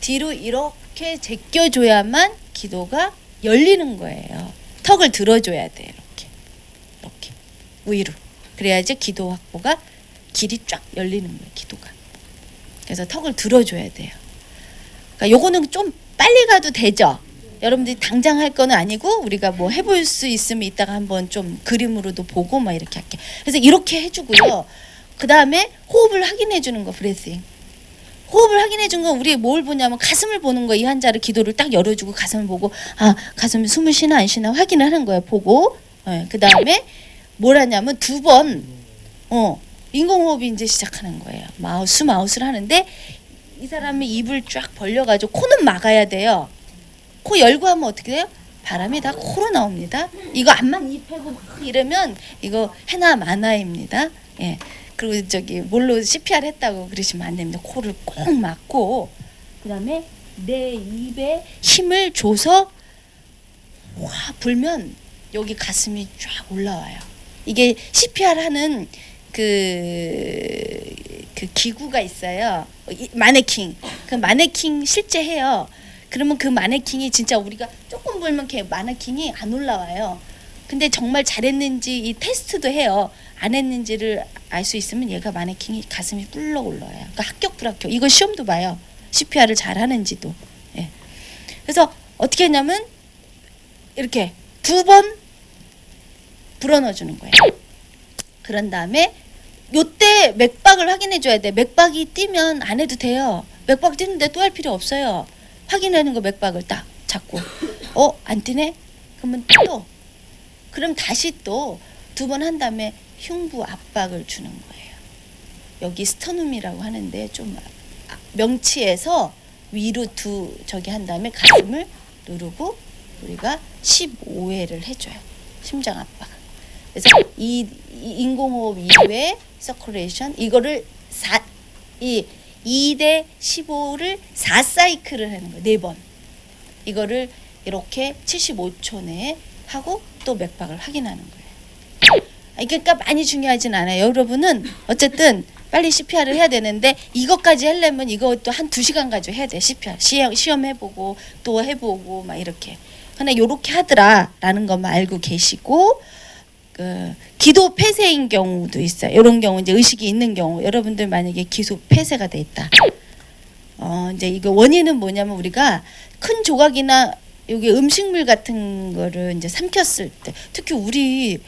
뒤로 이렇게 제껴줘야만 기도가 열리는 거예요. 턱을 들어줘야 돼 이렇게 이렇게 위로 그래야지 기도 확보가 길이 쫙 열리는 거예요. 기도가 그래서 턱을 들어줘야 돼요. 그러니까 요거는 좀 빨리 가도 되죠. 여러분들이 당장 할 거는 아니고 우리가 뭐 해볼 수 있으면 이따가 한번 좀 그림으로도 보고 막 이렇게 할게. 그래서 이렇게 해주고요. 그 다음에 호흡을 확인해 주는 거 브레싱. 호흡을 확인해 준 건 우리 뭘 보냐면 가슴을 보는 거이 환자를 기도를 딱 열어주고 가슴을 보고 아 가슴이 숨을 쉬나 안 쉬나 확인을 하는 거예요. 보고 그 다음에 뭘 하냐면 두 번 어, 인공호흡이 이제 시작하는 거예요. 마우스 마우스를 하는데 이 사람이 입을 쫙 벌려가지고 코는 막아야 돼요. 코 열고 하면 어떻게 돼요? 바람이 다 코로 나옵니다. 이거 안만 입하고 막 이러면 이거 해나 마나입니다. 예. 그리고 저기 뭘로 CPR 했다고 그러시면 안 됩니다. 코를 꼭 막고 그다음에 내 입에 힘을 줘서 와 불면 여기 가슴이 쫙 올라와요. 이게 CPR 하는 그, 그 기구가 있어요. 이- 마네킹. 그 마네킹 실제 해요. 그러면 그 마네킹이 진짜 우리가 조금 불면 이렇게 마네킹이 안 올라와요. 근데 정말 잘했는지 이 테스트도 해요. 안 했는지를 알 수 있으면 얘가 마네킹이 가슴이 뿔럭 올라와요. 그러니까 합격 불합격. 이거 시험도 봐요. CPR을 잘 하는지도. 예. 그래서 어떻게 했냐면 이렇게 두 번 불어넣어 주는 거예요. 그런 다음에 요때 맥박을 확인해 줘야 돼. 맥박이 뛰면 안 해도 돼요. 맥박 뛰는데 또 할 필요 없어요. 확인하는 거 맥박을 딱 잡고 어 안 뛰네? 그러면 또 그럼 다시 또 두 번 한 다음에 흉부 압박을 주는 거예요. 여기 스터눔이라고 하는데 좀 아- 명치에서 위로 두 저기 한 다음에 가슴을 누르고 우리가 15회를 해줘요. 심장 압박. 그래서 이, 이 인공호흡 이후에 서큘레이션 이거를 4, 이 2대 15를 4사이클을 하는 거예요. 네 번. 이거를 이렇게 75초 내에 하고 또 맥박을 확인하는 거예요. 아, 그러니까 많이 중요하진 않아요. 여러분은 어쨌든 빨리 CPR을 해야 되는데 이것까지 하려면 이것도 한 두 시간 가지고 해야 돼. CPR 시험, 시험 해보고 또 해보고 막 이렇게. 근데 요렇게 하더라라는 것만 알고 계시고 그 기도 폐쇄인 경우도 있어요. 이런 경우 이제 의식이 있는 경우 여러분들 만약에 기도 폐쇄가 돼 있다. 어 이제 이거 원인은 뭐냐면 우리가 큰 조각이나 여기 음식물 같은 거를 이제 삼켰을 때 특히 우리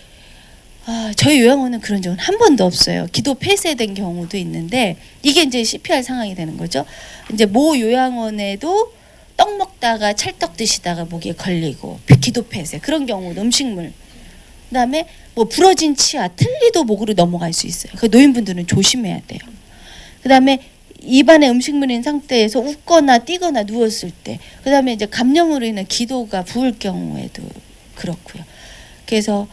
아, 저희 요양원은 그런 적은 한 번도 없어요. 기도 폐쇄된 경우도 있는데 이게 이제 CPR 상황이 되는 거죠. 이제 모 요양원에도 떡 먹다가 찰떡 드시다가 목에 걸리고 기도 폐쇄 그런 경우도 음식물 그다음에 뭐 부러진 치아 틀니도 목으로 넘어갈 수 있어요. 그 노인분들은 조심해야 돼요. 그다음에 입안에 음식물인 상태에서 웃거나 뛰거나 누웠을 때 그 다음에 이제 감염으로 인한 기도가 부을 경우에도 그렇고요. 그래서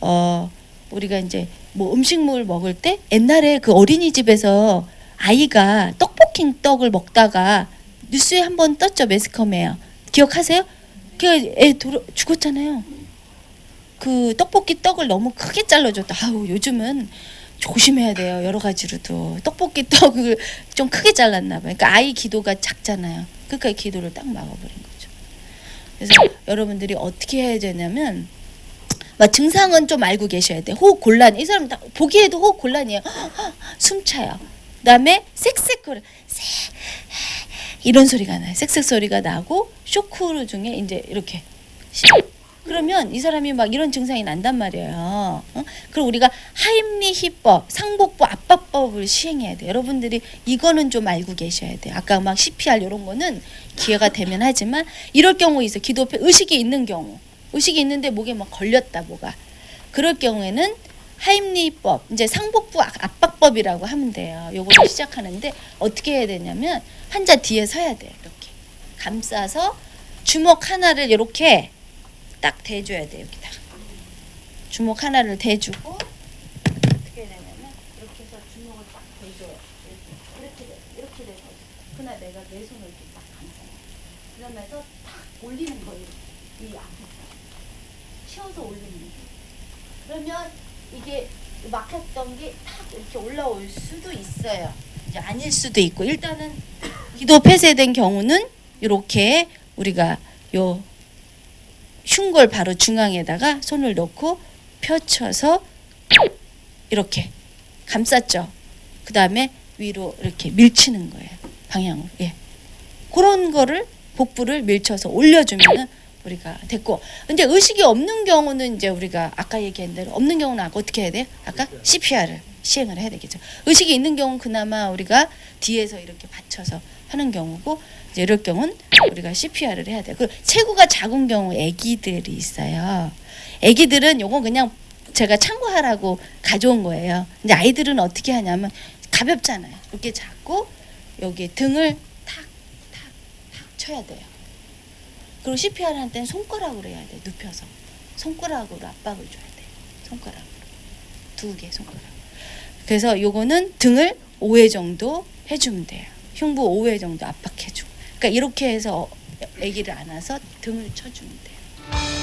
어 우리가 이제 뭐 음식물 먹을 때 옛날에 그 어린이집에서 아이가 떡볶이 떡을 먹다가 뉴스에 한 번 떴죠 매스컴에요. 기억하세요? 그애 돌아 죽었잖아요. 그 떡볶이 떡을 너무 크게 잘라줬다. 아우 요즘은 조심해야 돼요. 여러 가지로도 떡볶이 떡을 좀 크게 잘랐나 봐요. 그러니까 아이 기도가 작잖아요. 그러니까 기도를 딱 막아버린 거죠. 그래서 여러분들이 어떻게 해야 되냐면 막 증상은 좀 알고 계셔야 돼. 호흡 곤란. 이 사람 다 보기에도 호흡 곤란이에요. 숨 차요. 그다음에 쌕쌕거려. 쌕 이런 소리가 나요. 쌕쌕 소리가 나고 쇼크 중에 이제 이렇게 그러면 이 사람이 막 이런 증상이 난단 말이에요. 어? 그럼 우리가 하임리히법, 상복부 압박법을 시행해야 돼요. 여러분들이 이거는 좀 알고 계셔야 돼요. 아까 막 CPR 이런 거는 기회가 되면 하지만 이럴 경우 있어. 기도 의식이 있는 경우. 의식이 있는데 목에 막 걸렸다 뭐가. 그럴 경우에는 하임리법, 이제 상복부 압- 압박법이라고 하면 돼요. 요거를 시작하는데 어떻게 해야 되냐면 환자 뒤에 서야 돼요. 이렇게 감싸서 주먹 하나를 이렇게 딱 대줘야 돼 여기다. 주먹 하나를 대주고 어떻게 되냐면 이렇게 해서 주먹을 딱 대줘요. 이렇게 돼 이렇게 돼서 그날 내가 내 손을 이렇게 딱 감싸요. 그러면서 탁 올리는 거예요. 이 앞에서 치워서 올리는 거. 그러면 이게 막혔던 게 탁 이렇게 올라올 수도 있어요. 이제 아닐 수도 있고 일단은 기도 폐쇄된 경우는 이렇게 우리가 요 흉골 바로 중앙에다가 손을 놓고 펼쳐서 이렇게 감쌌죠. 그 다음에 위로 이렇게 밀치는 거예요. 방향으로. 예. 그런 거를 복부를 밀쳐서 올려주면은 우리가 됐고. 근데 의식이 없는 경우는 이제 우리가 아까 얘기한 대로 없는 경우는 아까 어떻게 해야 돼요? 아까 CPR을 시행을 해야 되겠죠. 의식이 있는 경우는 그나마 우리가 뒤에서 이렇게 받쳐서 하는 경우고 이럴 경우는 우리가 CPR을 해야 돼요. 그 체구가 작은 경우 아기들이 있어요. 아기들은 요건 그냥 제가 참고하라고 가져온 거예요. 근데 아이들은 어떻게 하냐면 가볍잖아요. 이렇게 잡고 여기 등을 탁 탁 탁 쳐야 돼요. 그리고 CPR 할 때는 손가락으로 해야 돼. 눕혀서 손가락으로 압박을 줘야 돼. 손가락으로 두 개 손가락. 그래서 요거는 등을 5회 정도 해주면 돼요. 흉부 5회 정도 압박해주고. 그러니까 이렇게 해서 아기를 안아서 등을 쳐주면 돼요.